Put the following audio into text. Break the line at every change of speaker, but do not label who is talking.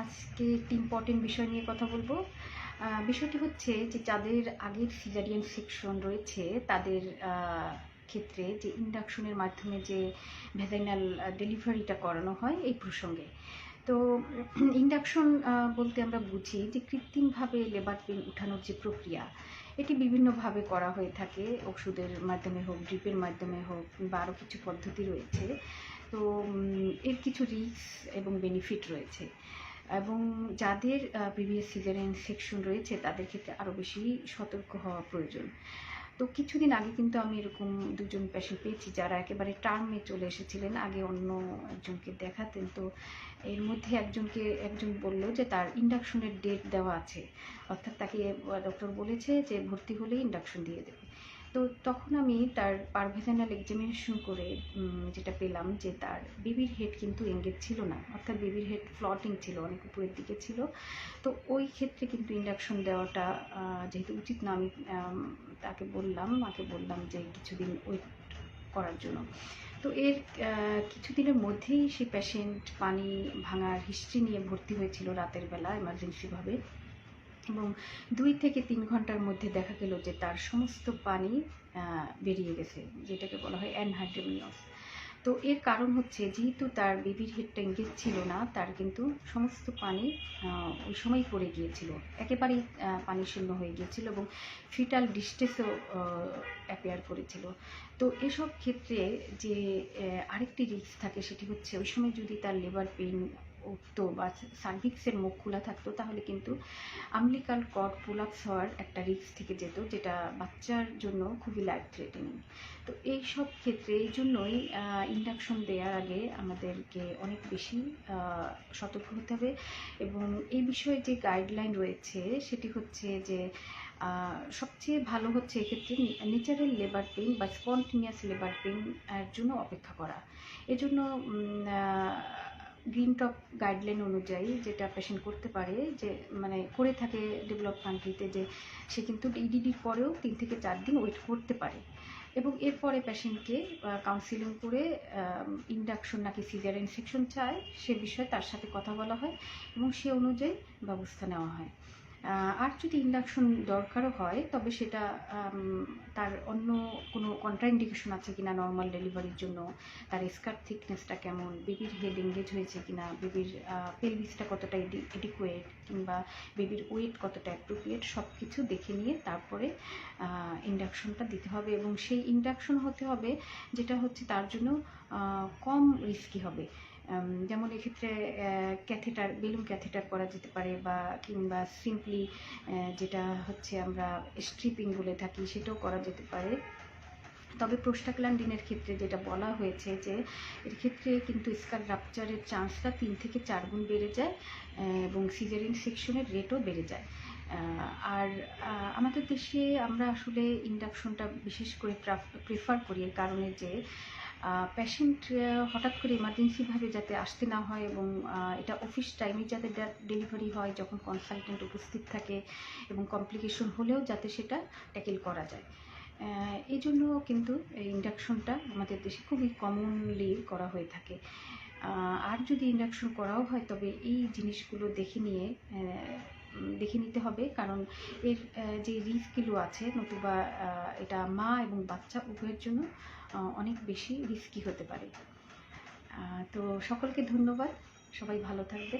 আজকে একটি ইম্পর্টেন্ট বিষয় নিয়ে কথা বলব। বিষয়টি হচ্ছে যে যাদের আগের সিজারিয়ান সেকশন রয়েছে, তাদের ক্ষেত্রে যে ইন্ডাকশনের মাধ্যমে যে ভেজাইনাল ডেলিভারিটা করানো হয় এই প্রসঙ্গে। তো ইন্ডাকশন বলতে আমরা বুঝি যে কৃত্রিমভাবে লেবার পেন উঠানোর যে প্রক্রিয়া, এটি বিভিন্নভাবে করা হয়ে থাকে, ওষুধের মাধ্যমে হোক ড্রিপের মাধ্যমে হোক, বা আরও কিছু পদ্ধতি রয়েছে। তো এর কিছু রিস্ক এবং বেনিফিট রয়েছে। এবং যাদের প্রিভিয়াস সিজারিয়ান সেকশন রয়েছে, তাদের ক্ষেত্রে আরও বেশি সতর্ক হওয়া প্রয়োজন। তো কিছুদিন আগে কিন্তু আমি এরকম দুজন পেশেন্ট পেয়েছি, যারা একেবারে টার্মে চলে এসেছিলেন। আগে অন্য একজনকে দেখাতেন। তো এর মধ্যে একজনকে, একজন বলল যে তার ইন্ডাকশনের ডেট দেওয়া আছে। অর্থাৎ তাকে ডক্টর বলেছে যে ভর্তি হলে ইন্ডাকশন দিয়ে দেবে। তো তখন আমি তার পারভেজানাল এক্সামিনেশন করে যেটা পেলাম যে তার বেবির হেড কিন্তু এঙ্গেজ ছিল না। অর্থাৎ বেবির হেড ফ্লটিং ছিল, অনেক উপরের দিকে ছিল। তো ওই ক্ষেত্রে কিন্তু ইন্ডাকশন দেওয়াটা যেহেতু উচিত না, আমি তাকে বললাম, মাকে বললাম যে কিছুদিন ওয়েট করার জন্য। তো এর কিছুদিনের মধ্যেই সেই পেশেন্ট পানি ভাঙার হিস্ট্রি নিয়ে ভর্তি হয়েছিল রাতের বেলা এমার্জেন্সিভাবে এবং দুই থেকে তিন ঘণ্টার মধ্যে দেখা গেল যে তার সমস্ত পানি বেরিয়ে গেছে, যেটাকে বলা হয় অ্যানহাইড্রোমিয়াস তো এর কারণ হচ্ছে, যেহেতু তার বেবির হেডটা এঙ্গেজ ছিল না, তার কিন্তু সমস্ত পানি ওই সময় পড়ে গিয়েছিল। একেবারেই পানি শূন্য হয়ে গিয়েছিল এবং ফিটাল ডিস্টেসও অ্যাপেয়ার করেছিল। তো এসব ক্ষেত্রে যে আরেকটি রিস্ক থাকে, সেটি হচ্ছে ওই সময় যদি তার লেবার পেইন উঠতো বা সার্ভিক্সের মুখ খোলা থাকতো, তাহলে কিন্তু আমলিকাল কট পোলাপস হওয়ার একটা রিস্ক থেকে যেত, যেটা বাচ্চার জন্য খুবই লাইফ থ্রেটেনিং তো এই সব ক্ষেত্রে এই জন্যই ইন্ডাকশন দেওয়ার আগে আমাদেরকে অনেক বেশি সতর্ক হতে হবে এবং এই বিষয়ে যে গাইডলাইন রয়েছে, সেটি হচ্ছে যে সবচেয়ে ভালো হচ্ছে এক্ষেত্রে ন্যাচারাল লেবার পেইন বা স্পন্টিনিয়াস লেবার পেইন এর জন্য অপেক্ষা করা। এজন্য গ্রিন টপ গাইডলাইন অনুযায়ী যেটা পেশেন্ট করতে পারে, যে মানে করে থাকে ডেভেলপ কান্ট্রিতে যে সে কিন্তু ইডিডির পরেও তিন থেকে চার দিন ওয়েট করতে পারে। এবং এরপরে পেশেন্টকে কাউন্সিলিং করে ইন্ডাকশন নাকি সিজার ইনফেকশন চায়, সে বিষয়ে তার সাথে কথা বলা হয় এবং সে অনুযায়ী ব্যবস্থা নেওয়া হয়। আর যদি ইন্ডাকশন দরকারও হয়, তবে সেটা তার অন্য কোনো কন্ট্রাইন্ডিকেশন আছে কিনা নর্মাল ডেলিভারির জন্য, তার স্কার্ট থিকনেসটা কেমন বেবির হেড এঙ্গেজ হয়েছে কিনা বেবির পেলভিসটা কতটা এডিকুয়েট কিংবা বেবির ওয়েট কতটা অ্যাপ্রোপ্রিয়েট সব কিছু দেখে নিয়ে তারপরে ইন্ডাকশনটা দিতে হবে এবং সেই ইন্ডাকশন হতে হবে, যেটা হচ্ছে তার জন্য কম রিস্কি হবে। যেমন এক্ষেত্রে ক্যাথেটার বেলুন ক্যাথেটার করা যেতে পারে বা কিংবা সিম্পলি যেটা হচ্ছে আমরা স্ট্রিপিং বলে থাকি, সেটাও করা যেতে পারে। তবে প্রোস্টাগ্ল্যান্ডিনের ক্ষেত্রে যেটা বলা হয়েছে যে, এর ক্ষেত্রে কিন্তু স্কার রাপচারের চান্সটা তিন থেকে চার গুণ বেড়ে যায় এবং সিজারিন সেকশনের রেটও বেড়ে যায়। আর আমাদের দেশে আমরা আসলে ইন্ডাকশনটা বিশেষ করে প্রেফার করি এর কারণে যে পেশেন্ট হঠাৎ করে এমার্জেন্সিভাবে যাতে আসতে না হয় এবং এটা অফিস টাইমে যাতে ডেলিভারি হয় যখন কনসালটেন্ট উপস্থিত থাকে এবং কমপ্লিকেশন হলেও যাতে সেটা ট্যাকেল করা যায়। এই জন্য কিন্তু ইন্ডাকশনটা আমাদের দেশে খুবই কমনলি করা হয়ে থাকে। আর যদি ইন্ডাকশন করাও হয় তবে এই জিনিসগুলো দেখে নিয়ে দেখে নিতে হবে, কারণ এর যে রিস্কগুলো আছে, নতুবা এটা মা এবং বাচ্চা উভয়ের জন্য অনেক বেশি রিস্কি হতে পারে। তো সকলকে ধন্যবাদ। সবাই ভালো থাকবেন।